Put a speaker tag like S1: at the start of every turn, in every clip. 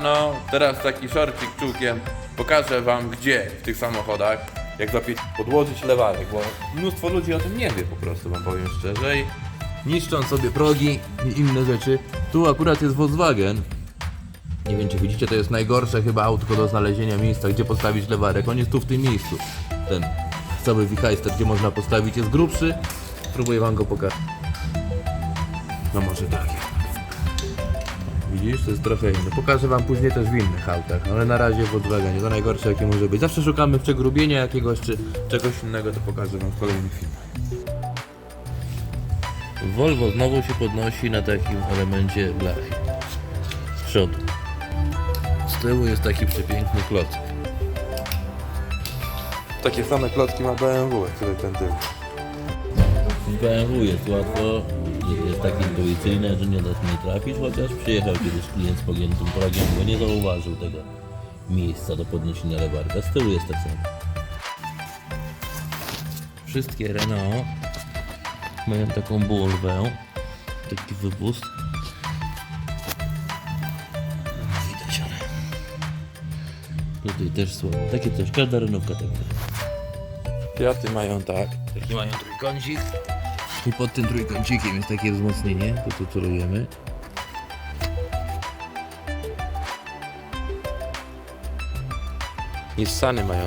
S1: No, teraz taki szorcik czułkiem. Pokażę wam gdzie w tych samochodach, jak zapiąć, podłożyć lewarek, bo mnóstwo ludzi o tym nie wie po prostu, wam powiem szczerze. I niszczą sobie progi i inne rzeczy. Tu akurat jest Volkswagen. Nie wiem czy widzicie, to jest najgorsze chyba autko do znalezienia miejsca, gdzie postawić lewarek. On jest tu w tym miejscu. Ten cały wichajster, gdzie można postawić jest grubszy. Spróbuję wam go pokazać. No może tak. Widzisz, to jest trochę inne. Pokażę wam później też w innych autach, ale na razie w Volkswagenie to najgorsze jakie może być. Zawsze szukamy przegrubienia jakiegoś czy czegoś innego, to pokażę wam w kolejnym filmie. Volvo znowu się podnosi na takim elemencie blachy. Z przodu. Z tyłu jest taki przepiękny klocek. Takie same klocki ma BMW, który ten tył.
S2: BMW jest łatwo, jest tak intuicyjne, że nie da się nie trafić, chociaż przyjechał kiedyś klient z pogiętym progiem, bo nie zauważył tego miejsca do podniesienia lewarka. Z tyłu jest tak samo. Wszystkie Renault mają taką bulwę, taki wypust. Widać one. Tutaj też słabo. Takie też, każda Renaultka tak ma.
S1: Fiaty mają tak.
S2: Taki mają trójkącik.
S1: I pod tym trójkącikiem jest takie wzmocnienie, to tu celujemy. Nissany mają.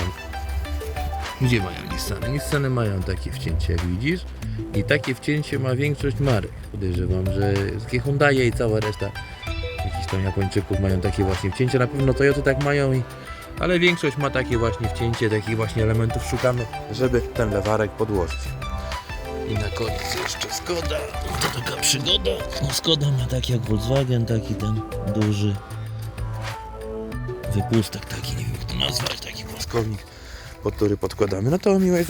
S1: Gdzie mają Nissany? Nissany mają takie wcięcie, jak widzisz. I takie wcięcie ma większość marek. Podejrzewam, że takie Hyundai i cała reszta jakichś tam Japończyków mają takie właśnie wcięcia. Na pewno Toyoty tak mają i ale większość ma takie właśnie wcięcie, takich właśnie elementów szukamy, żeby ten lewarek podłożyć.
S2: I na koniec jeszcze Skoda. To taka przygoda. No Skoda ma tak jak Volkswagen, taki ten duży wypustek taki, nie wiem jak to nazwać, taki
S1: Płaskownik, pod który podkładamy. No to miłej